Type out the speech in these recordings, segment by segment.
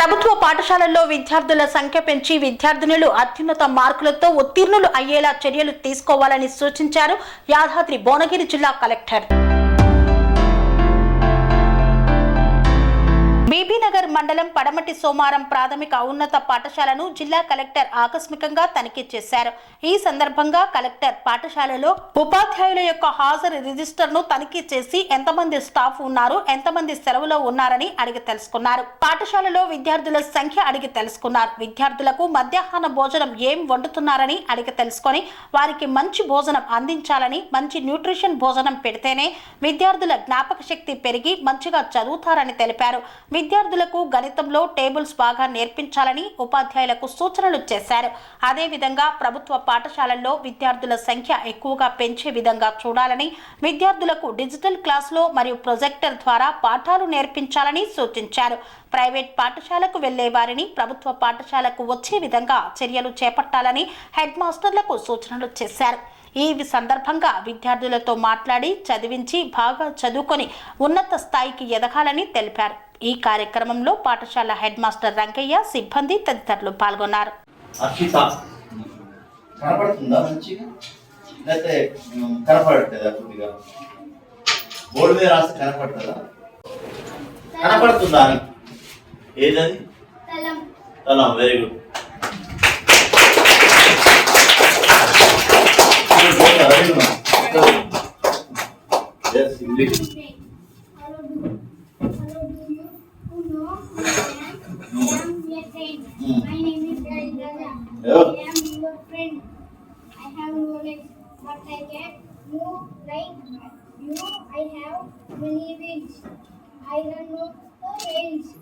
ప్రభుత్వ పాఠశాలల్లో విద్యార్థుల సంఖ్య పెంచి విద్యార్థినులు అత్యున్నత మార్కులతో ఉత్తీర్ణులు అయ్యేలా చర్యలు తీసుకోవాలని సూచించారు యాదాద్రి భువనగిరి జిల్లా కలెక్టర్. బీబీనగర్ మండలం పడమటి సోమారం ప్రాథమిక ఉన్నత పాఠశాలను జిల్లా కలెక్టర్ ఆకస్మికంగా తనిఖీ చేశారు. ఈ సందర్భంగా కలెక్టర్ పాఠశాలలో ఉపాధ్యాయుల యొక్క హాజరు రిజిస్టర్ను తనిఖీ చేసి ఎంతమంది స్టాఫ్ ఉన్నారు ఎంతమంది సెలవులో ఉన్నారని అడిగి తెలుసుకున్నారు. పాఠశాలలో విద్యార్థుల సంఖ్య అడిగి తెలుసుకున్నారు. విద్యార్థులకు మధ్యాహ్న భోజనం ఏం వండుతున్నారని అడిగి తెలుసుకొని వారికి మంచి భోజనం అందించాలని మంచి న్యూట్రిషన్ భోజనం పెడితేనే విద్యార్థుల జ్ఞాపక శక్తి పెరిగి మంచిగా చదువుతారని తెలిపారు. విద్యార్థులకు గణితంలో టేబుల్స్ బాగా నేర్పించాలని ఉపాధ్యాయులకు సూచనలు చేశారు. అదేవిధంగా ప్రభుత్వ పాఠశాలల్లో విద్యార్థుల సంఖ్య ఎక్కువగా పెంచే విధంగా చూడాలని విద్యార్థులకు డిజిటల్ క్లాసులో మరియు ప్రొజెక్టర్ ద్వారా పాఠాలు నేర్పించాలని సూచించారు. ప్రైవేట్ పాఠశాలకు వెళ్ళే వారిని ప్రభుత్వ పాఠశాలకు వచ్చే విధంగా చర్యలు చేపట్టాలని హెడ్ మాస్టర్లకు సూచనలు చేశారు. ఈ సందర్భంగా విద్యార్థులతో మాట్లాడి చదివించి బాగా చదువుకొని ఉన్నత స్థాయికి ఎదగాలని తెలిపారు. ఈ కార్యక్రమంలో పాఠశాల హెడ్ మాస్టర్ రంగయ్య సిబ్బంది తదితరులు పాల్గొన్నారు. కనపడుతుందా ఏదది? తలం. అలా very good English but I get move like you. I have many wheels. I run on the rails.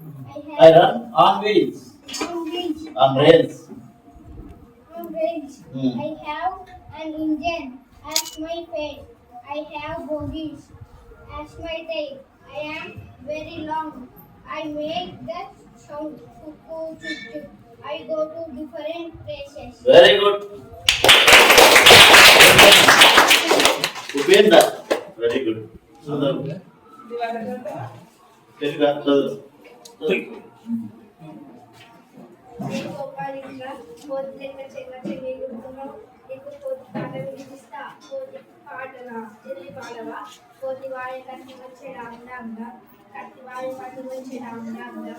I, I run on wheels. On wheels. On rails. On rails. Hmm. I have an engine as my face. I have bogies as my tail. I am very long. I make the sound. I go to different places. Very good. పాట వినిపిస్తా కోతి పాటలా చెల్లి పాడవా వాయ కట్టి వచ్చే రామరామ్గా కట్టి వాయ పండు వచ్చే రామరామ్గా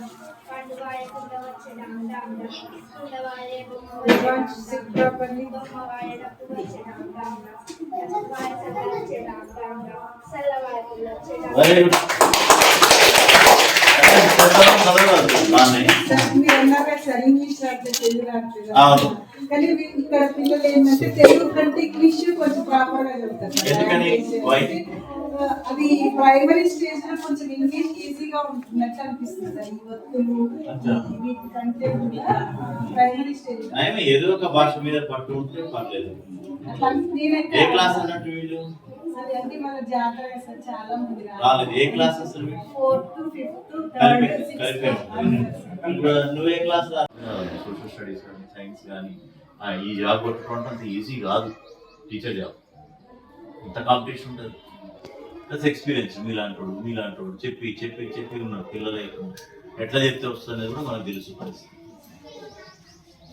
పండు వాయ కుండ వచ్చే రామరామ్గా కుండ వాయ బొమ్మ వచ్చే బొమ్మ వాయ డప్పు వచ్చే రామరామ్గా డప్పు వాయ సల్ల వచ్చే రామరామ్గా సల్ల వాయ పుల్ల వచ్చే వెరీ గుడ్ చదవదు బాగానే మీరు అన్నారా సార్ ఇంగ్లీష్ రాస్తే తెలుగు రావట్లేదు అవును. కానీ ఇక్కడ పిల్లలు ఏంటంటే తెలుగు కంటే ఇంగ్లీష్ కొంచెం ప్రాపర్గా చెప్తారు. అది ప్రైమరీ స్టేజ్లో కొంచెం ఇంగ్లీష్ ఈజీగా ఉంటున్నట్టు అనిపిస్తుంది. ఈ అచ్చా. వీటికంటే ప్రైమరీ స్టేజ్ ఏదో ఒక భాష మీద పట్టు ఉంటే పర్లేదు. ఏ క్లాస్ అన్నట్టు వీళ్ళు? చాలా మంది ఏ క్లాస్ అసలు? ఫోర్త్ ఫిఫ్త్ థర్డ్ సిక్స్త్ ఇప్పుడు నువ్వే క్లాస్ సోషల్ స్టడీస్ కానీ సైన్స్ కానీ ఈ జాబ్ కొట్టుకోవడం అంత ఈజీ కాదు. టీచర్ జాబ్ ఇంత కాంపిటీషన్ ఉంటుంది. ప్లస్ ఎక్స్పీరియన్స్ మీలాంటోడు మీలాంటోడు చెప్పి చెప్పి చెప్పి ఉన్నారు పిల్లలు ఎట్లా చెప్తే వస్తుంది కూడా మనకు తెలుసు పరిస్థితి.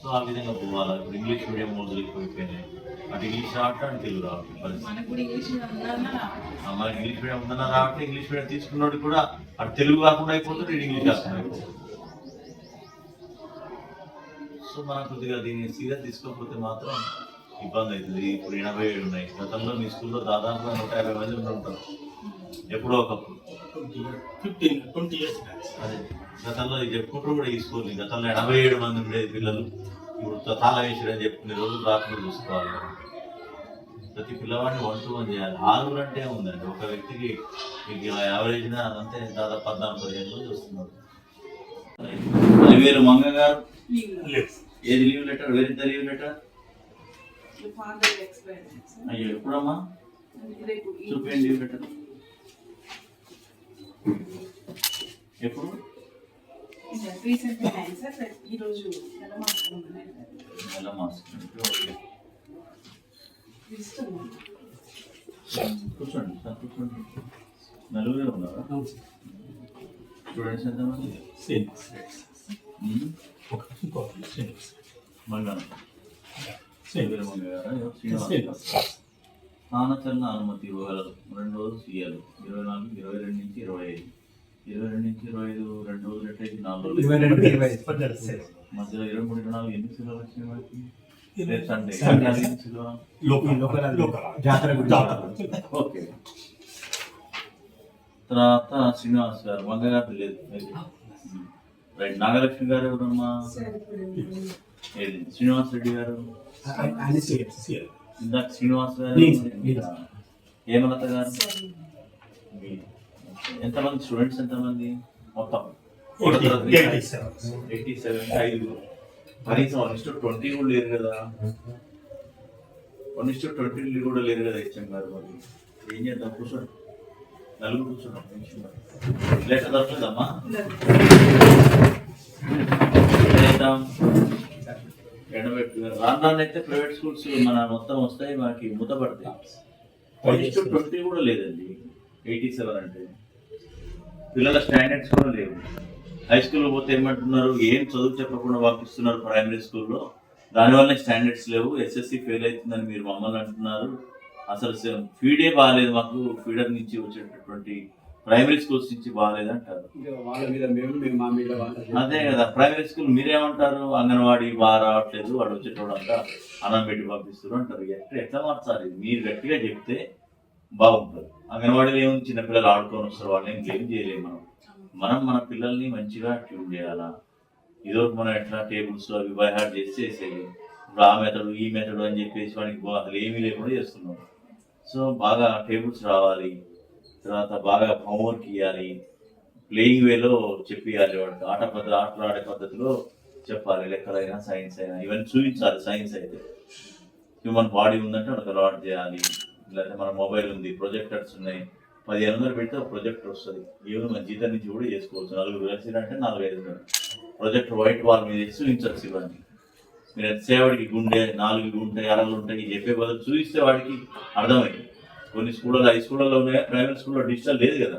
సో ఆ విధంగా పోవాలి? ఇప్పుడు ఇంగ్లీష్ మీడియం మొదలు ఎక్కువైపోయినాయి. అటు ఇంగ్లీష్ రావట్లే అటు తెలుగు రావట్లేదు పరిస్థితి. మనకు ఇంగ్లీష్ మీడియం ఉందన్నా రావట్లే ఇంగ్లీష్ మీడియం తీసుకున్నోడు కూడా అటు తెలుగు కాకుండా అయిపోతుంది ఇంగ్లీష్ కాకుండా అయిపోతుంది. సో మనం కొద్దిగా దీన్ని సీరియస్ తీసుకోకపోతే మాత్రం ఇబ్బంది అవుతుంది ఇప్పుడు ఎనభై ఏడు ఉన్నాయి. గతంలో మీ స్కూల్లో దాదాపుగా నూట యాభై మంది ఉంటారు ఎప్పుడో ఒకప్పుడు. ఫిఫ్టీన్ ట్వంటీ ఇయర్స్ అదే. గతంలో ఇది చెప్పుకుంటూ కూడా ఈ స్కూల్ గతంలో ఎనభై ఏడు మంది ఉండేది పిల్లలు ఇప్పుడు తాళ వేసాడని చెప్పుకునే రోజులు రాకుండా చూసుకోవాలి. ప్రతి పిల్లవాడిని వన్ టు వన్ చేయాలి. ఆరుగురు అంటే ఉందండి. ఒక వ్యక్తికి మీకు ఇలా యావరేజ్ అంతే దాదాపు పద్నాలుగు పదిహేను రోజులు వస్తున్నారు అలివేలు మంగ గారు ఏది లీవ్ లెటర్ వేరే లీవ్ లెటర్ అయ్యో ఎప్పుడమ్మా? రేపు చూపించండి లీవ్ లెటర్ ఎప్పుడు? ఈరోజు నెల మాసం ఓకే కూర్చోండి సార్ కూర్చోండి. నలుగురే ఉన్నారా? స్టూడెంట్స్ ఎంతమంది? Same um. అనుమతి ఇవ్వగలరు రెండు రోజులు సీఎలు ఇరవై నాలుగు ఇరవై రెండు నుంచి ఇరవై ఐదు ఇరవై రెండు నుంచి ఇరవై ఐదు రెండు రోజులు ఎట్టయితే నాలుగు రోజులు ఇరవై రెండు ఇరవై మధ్యలో ఇరవై మూడు ఇరవై నాలుగు ఎన్ని సినిమాలు వచ్చినాయి మనకి రేపు సండే సినిమా? జాతర ఓకే తర్వాత శ్రీనివాస్ గారు వంగ గారు లేదు రైట్ నాగలక్ష్మి గారు ఎవరమ్మా ఏది? శ్రీనివాస్ రెడ్డి గారు? ఇందాక శ్రీనివాస్ గారు. హేమలత గారు. ఎంతమంది స్టూడెంట్స్ ఎంతమంది? మొత్తం. ఎయిటీ సెవెన్ ఐదు. కనీసం వన్ ఇస్టు ట్వంటీ కూడా లేరు కదా. వన్ ఇస్టు ట్వంటీ కూడా లేరు కదా హెచ్ఎం గారు మరి. ఏం చేద్దాం? కూర్చోండి. నలుగురు కూర్చున్నాం లెటర్ దొరకదమ్మా రాను రాను అయితే ప్రైవేట్ స్కూల్స్ మన మొత్తం వస్తాయి మనకి మూత పడతాయి ట్వంటీ కూడా లేదండి. ఎయిటీ సెవెన్ అంటే. పిల్లల స్టాండర్డ్స్ కూడా లేవు. హై స్కూల్లో పోతే ఏమంటున్నారు? ఏం చదువు చెప్పకుండా పంపిస్తున్నారు ప్రైమరీ స్కూల్లో దానివల్ల స్టాండర్డ్స్ లేవు. ఎస్ఎస్సి ఫెయిల్ అవుతుందని మీరు మమ్మల్ని అంటున్నారు. అసలు ఫీడే బాగాలేదు మాకు ఫీడర్ నుంచి వచ్చేటటువంటి ప్రైమరీ స్కూల్స్ నుంచి బాగాలేదు అంటారు. అదే కదా ప్రైమరీ స్కూల్ మీరేమంటారు? అంగన్వాడీ బాగా రావట్లేదు వాడు వచ్చేటోడంతా అన్నం పెట్టి పంపిస్తారు అంటారు. ఎట్లా ఎట్లా మార్చాలి మీరు గట్టిగా చెప్తే బాగుంటుంది. అంగన్వాడీలో ఏముంది? చిన్నపిల్లలు ఆడుకొని వస్తారు వాళ్ళని ఏం చేయలేము మనం. మనం మన పిల్లల్ని మంచిగా ట్యూన్ చేయాలా? ఇదో మనం ఎట్లా టేబుల్స్ అవి బై హార్ట్ చేసి చేసేది? ఇప్పుడు ఆ మెథడ్ ఈ మెథడ్ అని చెప్పేసి వాడికి అసలు ఏమీ లేకుండా చేస్తున్నాం. సో బాగా టేబుల్స్ రావాలి తర్వాత బాగా హోంవర్క్ ఇవ్వాలి ప్లేయింగ్ వేలో చెప్పియాలి వాడికి ఆట పద్ధతి ఆటలు ఆడే పద్ధతిలో చెప్పాలి లెక్కలైనా సైన్స్ అయినా. ఇవన్నీ చూపించాలి సైన్స్ అయితే. హ్యూమన్ బాడీ ఉందంటే వాడికి అలవాటు చేయాలి. లేకపోతే మన మొబైల్ ఉంది ప్రొజెక్టర్స్ ఉన్నాయి. పదిహేను వందలు పెడితే ఒక ప్రొజెక్టర్ వస్తుంది. ఈవెన్ మన జీతం నుంచి కూడా చేసుకోవచ్చు. నలుగురు కలిసిరంటే నాలుగు ఐదు ప్రొజెక్టర్ వైట్ వాల్ మీద వేసి ఇవన్నీ మీరు ఎంతసేవాడికి గుండె నాలుగు ఉంటాయి అరలు ఉంటాయి చెప్పే బదులు చూపిస్తే వాడికి అర్థమైంది. కొన్ని స్కూళ్ళలో హై స్కూళ్ళలో ఉన్నాయి ప్రైవేట్ స్కూల్లో డిజిటల్ లేదు కదా.